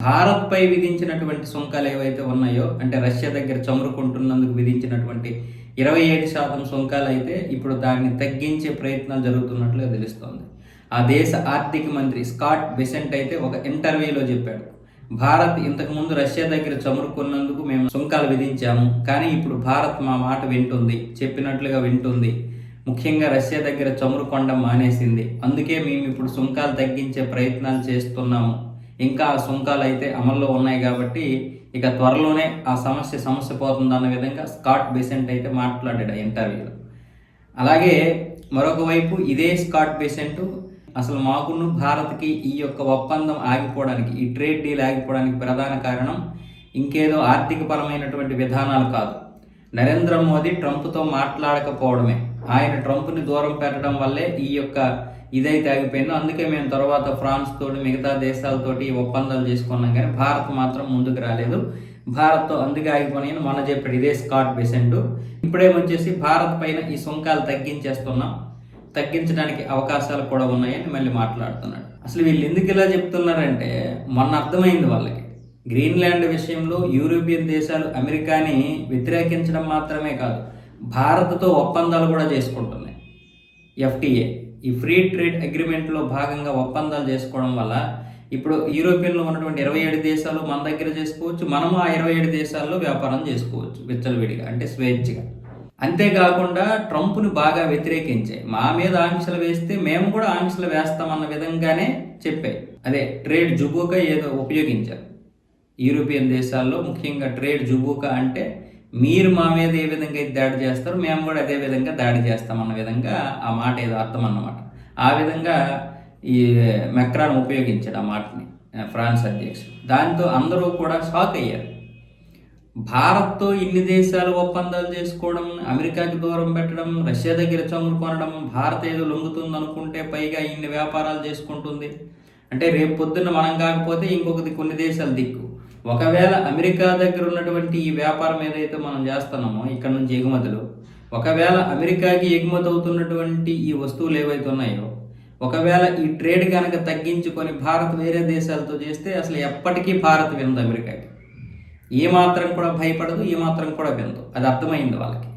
భారత్పై విధించినటువంటి సుంకాలు ఏవైతే ఉన్నాయో అంటే రష్యా దగ్గర చమురుకుంటున్నందుకు విధించినటువంటి ఇరవై ఏడు శాతం సుంకాలు అయితే ఇప్పుడు దాన్ని తగ్గించే ప్రయత్నాలు జరుగుతున్నట్లుగా తెలుస్తోంది. ఆ దేశ ఆర్థిక మంత్రి స్కాట్ బెసెంట్ అయితే ఒక ఇంటర్వ్యూలో చెప్పాడు. భారత్ ఇంతకుముందు రష్యా దగ్గర చమురుకున్నందుకు మేము సుంకాలు విధించాము కానీ ఇప్పుడు భారత్ మా మాట వింటుంది చెప్పినట్లుగా వింటుంది. ముఖ్యంగా రష్యా దగ్గర చమురుకొండం మానేసింది. అందుకే మేము ఇప్పుడు సుంకాలు తగ్గించే ప్రయత్నాలు చేస్తున్నాము. ఇంకా సుంకాలు అయితే అమల్లో ఉన్నాయి కాబట్టి ఇక త్వరలోనే ఆ సమస్య సమస్య పోతుందన్న విధంగా స్కాట్ బేసెంట్ అయితే మాట్లాడాడు ఇంటర్వ్యూలో. అలాగే మరొక వైపు ఇదే స్కాట్ బేసెంట్ అసలు మాకును భారత్కి ఈ యొక్క ఒప్పందం ఆగిపోవడానికి ఈ ట్రేడ్ డీల్ ఆగిపోవడానికి ప్రధాన కారణం ఇంకేదో ఆర్థికపరమైనటువంటి విధానాలు కాదు. నరేంద్ర మోదీ ట్రంప్తో మాట్లాడకపోవడమే. ఆయన ట్రంప్ని దూరం పెట్టడం వల్లే ఈ యొక్క ఇదైతే ఆగిపోయిందో. అందుకే మేము తర్వాత ఫ్రాన్స్ తోటి మిగతా దేశాలతోటి ఈ ఒప్పందాలు చేసుకున్నాం కానీ భారత్ మాత్రం ముందుకు రాలేదు. భారత్తో అందుకే ఆగిపోయిన మొన్న చెప్పాడు ఇదే స్కాట్ బెసెంట్. ఇప్పుడేమొచ్చేసి భారత్ పైన ఈ సుంకాలు తగ్గించేస్తున్నాం. తగ్గించడానికి అవకాశాలు కూడా ఉన్నాయని మళ్ళీ మాట్లాడుతున్నాడు. అసలు వీళ్ళు ఎందుకు ఇలా చెప్తున్నారంటే మొన్న అర్థమైంది వాళ్ళకి. గ్రీన్లాండ్ విషయంలో యూరోపియన్ దేశాలు అమెరికాని వ్యతిరేకించడం మాత్రమే కాదు. భారత్తో ఒప్పందాలు కూడా చేసుకుంటున్నాయి. ఎఫ్టీఏ. ఈ ఫ్రీ ట్రేడ్ అగ్రిమెంట్లో భాగంగా ఒప్పందాలు చేసుకోవడం వల్ల ఇప్పుడు యూరోపియన్లో ఉన్నటువంటి ఇరవై ఏడు దేశాలు మన దగ్గర చేసుకోవచ్చు మనము ఆ ఇరవై ఏడు దేశాల్లో వ్యాపారం చేసుకోవచ్చు విచ్చలవిడిగా అంటే స్వేచ్ఛగా. అంతేకాకుండా ట్రంప్ను బాగా వ్యతిరేకించాయి. మా మీద ఆంక్షలు వేస్తే మేము కూడా ఆంక్షలు వేస్తామన్న విధంగానే చెప్పాయి. అదే ట్రేడ్ జుబూకా ఏదో ఉపయోగించారు. యూరోపియన్ దేశాల్లో ముఖ్యంగా ట్రేడ్ జుబూకా అంటే మీరు మా మీద ఏ విధంగా అయితే దాడి చేస్తారో మేము కూడా అదే విధంగా దాడి చేస్తామన్న విధంగా ఆ మాట ఏదో అర్థం అన్నమాట. ఆ విధంగా ఈ మెక్రాన్ ఉపయోగించాడు ఆ మాటని ఫ్రాన్స్ అధ్యక్షుడు. దాంతో అందరూ కూడా షాక్ అయ్యారు. భారత్తో ఇన్ని దేశాలు ఒప్పందాలు చేసుకోవడం అమెరికాకి దూరం పెట్టడం రష్యా దగ్గర చమురు కొనడం భారత్ ఏదో లొంగుతుంది అనుకుంటే పైగా ఇన్ని వ్యాపారాలు చేసుకుంటుంది. అంటే రేపు పొద్దున్న మనం కాకపోతే ఇంకొకటి కొన్ని దేశాలు దిక్కు. ఒకవేళ అమెరికా దగ్గర ఉన్నటువంటి ఈ వ్యాపారం ఏదైతే మనం చేస్తున్నామో ఇక్కడ నుంచి ఎగుమతులు ఒకవేళ అమెరికాకి ఎగుమతి అవుతున్నటువంటి ఈ వస్తువులు ఏవైతే ఉన్నాయో ఒకవేళ ఈ ట్రేడ్ కనుక తగ్గించుకొని భారత్ వేరే దేశాలతో చేస్తే అసలు ఎప్పటికీ భారత్ వినదు అమెరికాకి. ఏమాత్రం కూడా భయపడదు ఏమాత్రం కూడా వినదు. అది అర్థమైంది వాళ్ళకి.